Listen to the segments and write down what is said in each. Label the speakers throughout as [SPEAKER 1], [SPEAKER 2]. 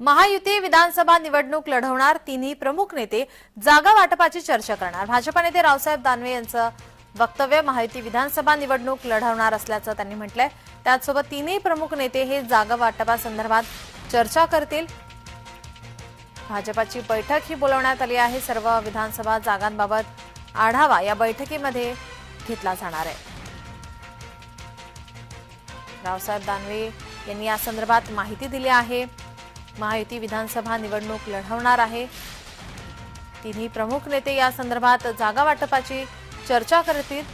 [SPEAKER 1] महायुती विधानसभा निवडणूक लढवणार तिन्ही प्रमुख नेते जागा वाटपाची चर्चा करणार. भाजपा नेते रावसाहेब दानवे यांचं वक्तव्य महायुती विधानसभा निवडणूक लढवणार असल्याचं त्यांनी म्हटलंय. त्याचसोबत तिन्ही प्रमुख नेते हे जागा वाटपासंदर्भात चर्चा करतील. भाजपाची बैठक ही बोलवण्यात आली आहे. सर्व विधानसभा जागांबाबत आढावा या बैठकीमध्ये घेतला जाणार आहे. रावसाहेब दानवे यांनी या संदर्भात माहिती दिली आहे. महायुती विधानसभा निवडणूक लढवणार आहे. तिन्ही प्रमुख नेते या संदर्भात जागा वाटपाची चर्चा करतील.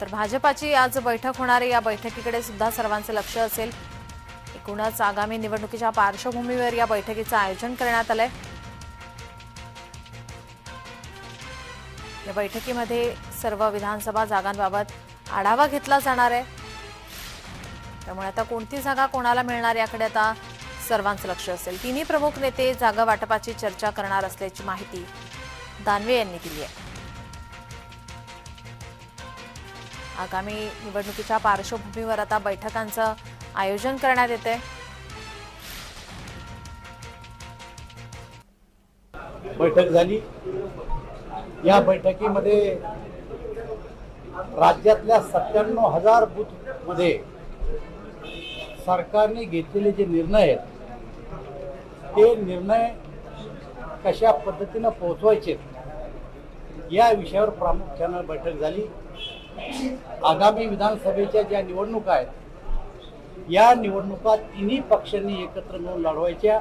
[SPEAKER 1] तर भाजपाची आज बैठक होणार आहे. या बैठकीकडे सुद्धा सर्वांचं लक्ष असेल. एकूणच आगामी निवडणुकीच्या पार्श्वभूमीवर या बैठकीचं आयोजन करण्यात आलंय. या बैठकीमध्ये सर्व विधानसभा जागांबाबत आढावा घेतला जाणार आहे. त्यामुळे आता कोणती जागा कोणाला मिळणार याकडे आता सर्वांचं लक्ष असेल. तिन्ही प्रमुख नेते जागा वाटपाची चर्चा करणार असल्याची माहिती दानवे यांनी दिली आहे. आगामी निवडणुकीच्या पार्श्वभूमीवर आता बैठकांचं आयोजन करण्यात येते
[SPEAKER 2] बैठक झाली. या बैठकीमध्ये राज्यातल्या सत्त्याण्णव हजार बूथमध्ये सरकारने घेतलेले जे निर्णय आहेत ते निर्णय कशा पद्धतीनं पोहोचवायचे या विषयावर प्रामुख्यानं बैठक झाली. आगामी विधानसभेच्या ज्या निवडणुका आहेत या निवडणुका तिन्ही पक्षांनी एकत्र मिळून लढवायच्या.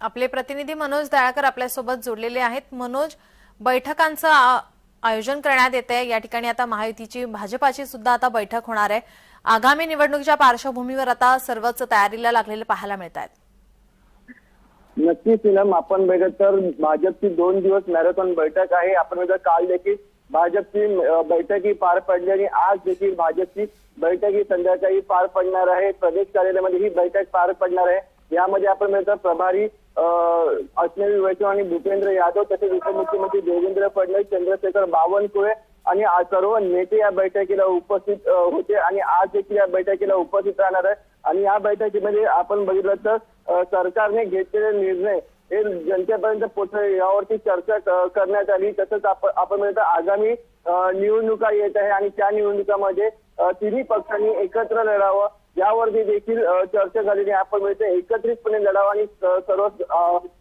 [SPEAKER 1] आपले प्रतिनिधी मनोज दयाळकर आपल्यासोबत जोडलेले आहेत. मनोज बैठकांचं आयोजन करण्यात येते या ठिकाणी आता महायुतीची भाजपाची सुद्धा आता बैठक होणार आहे. आगामी निवडणुकीच्या पार्श्वभूमीवर आता सर्वच तयारीला लागलेले पाहायला मिळत आहेत
[SPEAKER 3] नक्कीच सिलम आपण बघत तर भाजपची दोन दिवस मॅरेथॉन बैठक आहे. आपण बघत काल देखील भाजपची बैठकी पार पडली आणि आज देखील भाजपची बैठक ही संध्याकाळी पार पडणार आहे. प्रदेश कार्यालयामध्ये ही बैठक पार पडणार आहे. यामध्ये आपण बघत प्रभारी अ, अश्विनी वैष्णव आणि भूपेंद्र यादव तसेच उपमुख्यमंत्री देवेंद्र फडणवीस चंद्रशेखर बावनकुळे आणि सर्व नेते या बैठकीला उपस्थित होते आणि आज देखील या बैठकीला उपस्थित राहणार आहे आणि या बैठकीमध्ये आपण बघितलं तर सरकारने घेतलेले निर्णय हे जनतेपर्यंत पोहोचले. यावरती चर्चा करण्यात आली. तसंच आपण म्हणतो आगामी निवडणुका येत आहे आणि त्या निवडणुकामध्ये तिन्ही पक्षांनी एकत्र लढावं. यावरती देखील चर्चा झालेली आपण मिळते एकत्रितपणे लढावं आणि सर्व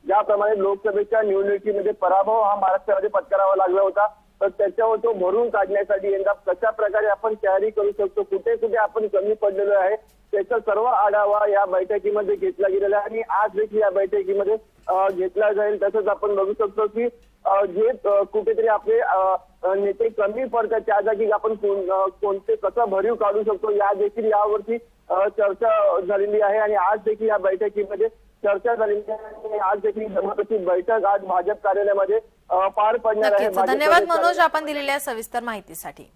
[SPEAKER 3] ज्याप्रमाणे लोकसभेच्या निवडणुकीमध्ये पराभव हा महाराष्ट्रामध्ये पत्करावा लागला होता. तर त्याच्यावर तो भरून काढण्यासाठी यंदा कशा प्रकारे आपण तयारी करू शकतो कुठे कुठे आपण कमी पडलेलो आहे त्याचा सर्व आढावा या बैठकीमध्ये घेतला गेलेला आहे. आणि आज देखील या बैठकीमध्ये घेतला जाईल तसंच आपण बघू शकतो की जे कुठेतरी आपले नेते कमी पडतात. त्या जागी आपण कोणते कसं भरीव काढू शकतो या देखील यावरती चर्चा झालेली आहे. आणि आज देखील या बैठकीमध्ये चर्चा झालेली आहे. आज देखील महत्वाची बैठक आज भाजप कार्यालयामध्ये पार पडणार आहे.
[SPEAKER 1] धन्यवाद मनोज आपण दिलेल्या सविस्तर माहितीसाठी.